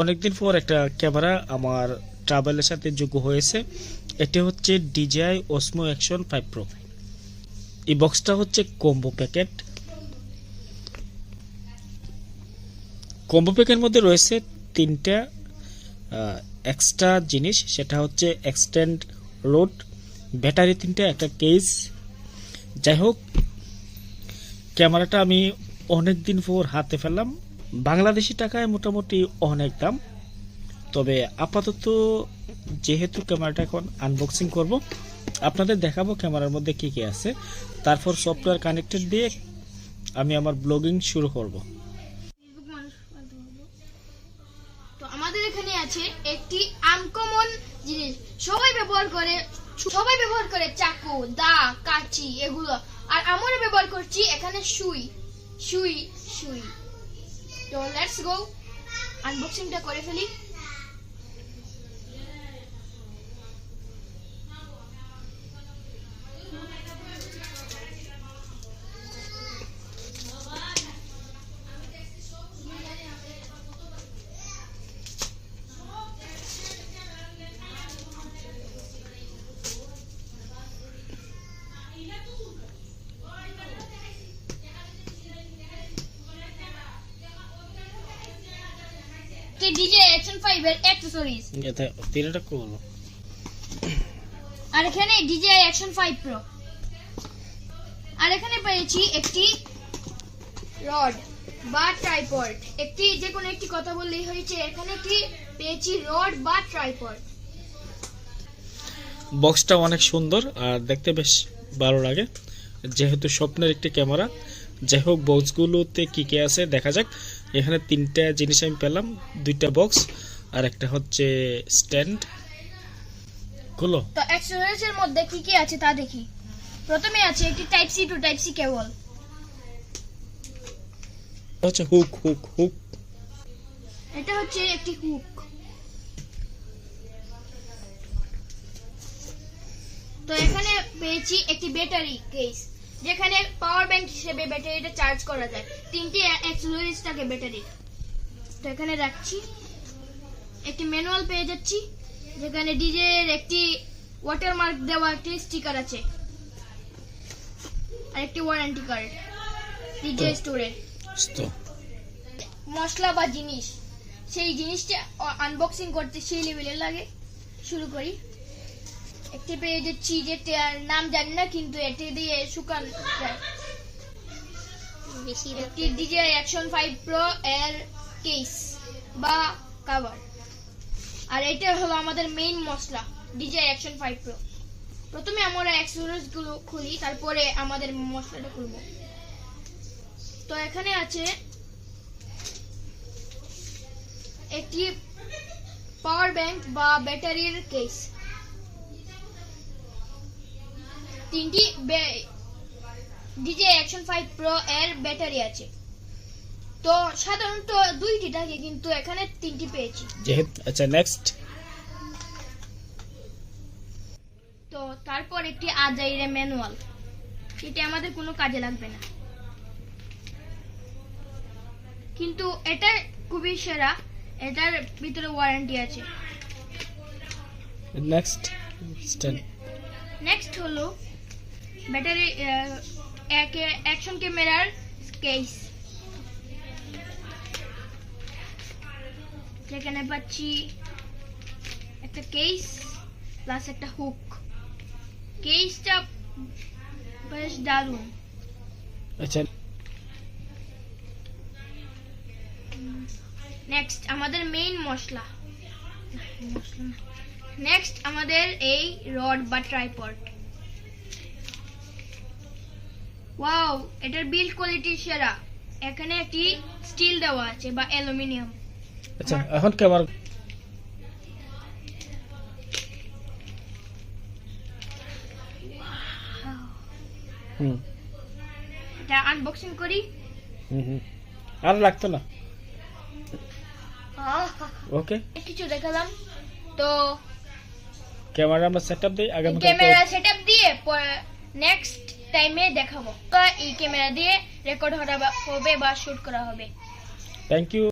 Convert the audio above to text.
অনেকদিন পর একটা ক্যামেরা আমার ট্রাভেলের সাথে যোগ্য হয়েছে। এটি হচ্ছে DJI Osmo action five pro এই বক্সটা হচ্ছে কম্বো প্যাকেট কম্বো প্যাকের মধ্যে রয়েছে তিনটা এক্সট্রা জিনিস। সেটা হচ্ছে এক্সটেন্ড রোড ব্যাটারি তিনটা, একটা কেস যাই হোক, ক্যামেরাটা আমি অনেক দিন পর হাতে ফেললাম বাংলাদেশি টাকায় মোটামুটি অনেক দাম। তবে আপাতত যেহেতু ক্যামেরাটা এখন আনবক্সিং করব, আপনাদের দেখাবো ক্যামেরার মধ্যে কি কি আছে। তারপর সফটওয়্যার কানেক্টেড দিয়ে আমি আমার ব্লগিং শুরু করব। তো আমাদের এখানে আছে একটি আনকমন জিনিস। সবাই ব্যবহার করে, সবাই ব্যবহার করে চাকু, দা, কাচি, এগুলো। আর আমরা ব্যবহার করছি এখানে সুই সুই সুই। तो लेट्स गो अनबॉक्सिंग करी কি ডিজে অ্যাকশন 5 এর অ্যাকসেসরিজ এতে তিনটা করব আর এখানে ডিজে অ্যাকশন 5 প্রো আর এখানে পেয়েছি একটি রড বা ট্রাইপড একটি যে কোনো একটি কথা বললেই হয়েছে। এখানে একটি পেয়েছি রড বা ট্রাইপড বক্সটা অনেক সুন্দর আর দেখতে বেশ ভালো লাগে। যেহেতু স্বপ্নের একটি ক্যামেরা যাই হোক বক্সগুলোতে কী কী আছে দেখা যাক। এখানে তিনটা জিনিস আমি পেলাম দুইটা বক্স আর একটা হচ্ছে স্ট্যান্ডগুলো তো অ্যাক্সেসরিজ এর মধ্যে কি কি আছে তা দেখি। প্রথমে আছে একটি type C to type C cable হচ্ছে হুক হুক হুক এটা হচ্ছে একটি হুক তো এখানে পেয়েছি একটি ব্যাটারি কেস যেখানে পাওয়ার ব্যাংক হিসেবে ব্যাটারিটা চার্জ করা যায়। তিনটি অ্যাক্সেসরিজ থাকে ব্যাটারি। তো এখানে রাখছি। একটি ম্যানুয়াল পেয়ে যাচ্ছি। যেখানে ডিজে এর একটি ওয়াটারমার্ক দেওয়া একটি স্টিকার আছে। আর একটি ওয়ারেন্টি কার্ড ডিজে স্টোরের তো। মশলা বা জিনিস। সেই জিনিসটা আনবক্সিং করতে সেই লেভেলের লাগে। শুরু করি। একটি পেয়ে যাচ্ছি যেটার নাম জানি না কিন্তু এটি দিয়ে শুকান একটি ডিজে অ্যাকশন ফাইভ প্রো এর কেস বা কভার। আর এটা হলো আমাদের মেইন মশলা ডিজে অ্যাকশন ফাইভ প্রো। প্রথমে আমরা অ্যাক্সেসরিজগুলো খুলি তারপরে আমাদের মশলাটা খুলবো। তো এখানে আছে একটি পাওয়ার ব্যাংক বা ব্যাটারির কেস তিনটি ডিজে অ্যাকশন ফাইভ প্রো এর ব্যাটারি আছে। তো সাধারণত দুইটি থাকে কিন্তু এখানে তিনটি পেয়েছি। আচ্ছা নেক্সট তো তারপর একটি আজাইরে ম্যানুয়াল এটা আমাদের কোনো কাজে লাগবে না। কিন্তু এটা খুবই সেরা এটার ভিতরে ওয়ারেন্টি আছে। নেক্সট নেক্সট হলো ব্যাটারি অ্যাকশন ক্যামেরার কেস যেখানে পাচ্ছি একটা কেস প্লাস একটা হুক কেসটা বেশ দারুণ। আচ্ছা। নেক্সট আমাদের মেইন মশলা। নেক্সট আমাদের এই রড বা ট্রাইপড ওয়াও এটার বিল্ড কোয়ালিটি সেরা। এখানে একটি স্টিল দেওয়া আছে বা অ্যালুমিনিয়াম আচ্ছা এখন ক্যামেরা হুম। এটা আনবক্সিং করি। হুম আর লাগতো না? ওকে কিছু দেখালাম। তো ক্যামেরা আমরা সেট আপ দিই আগামী ক্যামেরা সেটআপ দিয়ে নেক্সট টাইমে দেখাবো। এই ক্যামেরা দিয়ে রেকর্ড করা হবে বা শুট করা হবে। Thank you